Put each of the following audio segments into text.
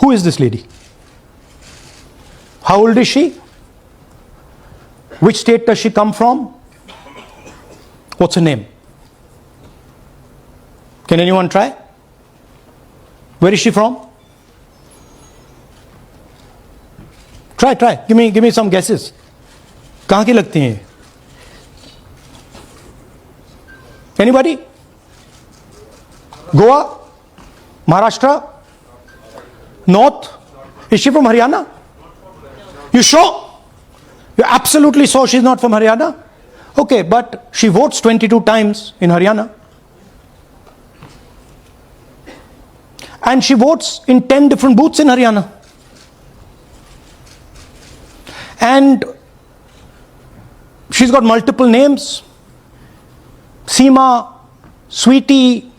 Who is this lady? How old is she? Which state does she come from? What's her name? Can anyone try? Where is she from? Try, try. Give me, give me some guesses. कहाँ की लगती हैं Anybody? Goa? Maharashtra? North? Is she from Haryana? You sure? You're absolutely sure she's not from Haryana? Okay, but she votes 22 times in Haryana. And she votes in 10 different booths in Haryana. And she's got multiple names Seema, Sweetie,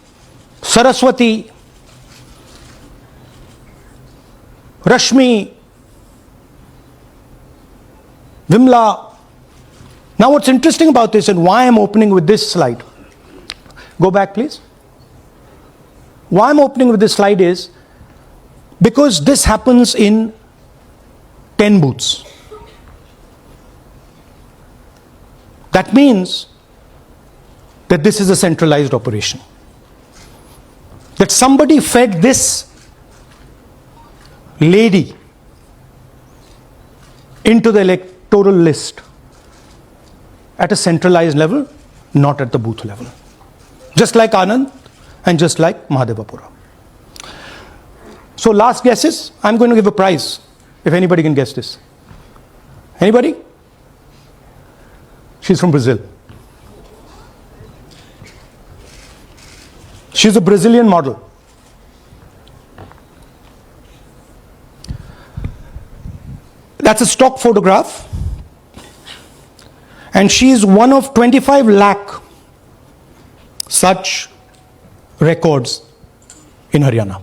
Saraswati, Rashmi, Vimla. Now, what's interesting about this and why I'm opening with this slide, go back please. Why I'm opening with this slide is because this happens in 10 booths. That means that this is a centralized operation. That somebody fed this lady into the electoral list at a centralized level, not at the booth level. Just like Anand and just like Mahadevapura. So, last guesses, I'm going to give a prize if anybody can guess this. Anybody? She's from Brazil. She's a Brazilian model. That's a stock photograph. And she is one of 25 lakh such records in Haryana.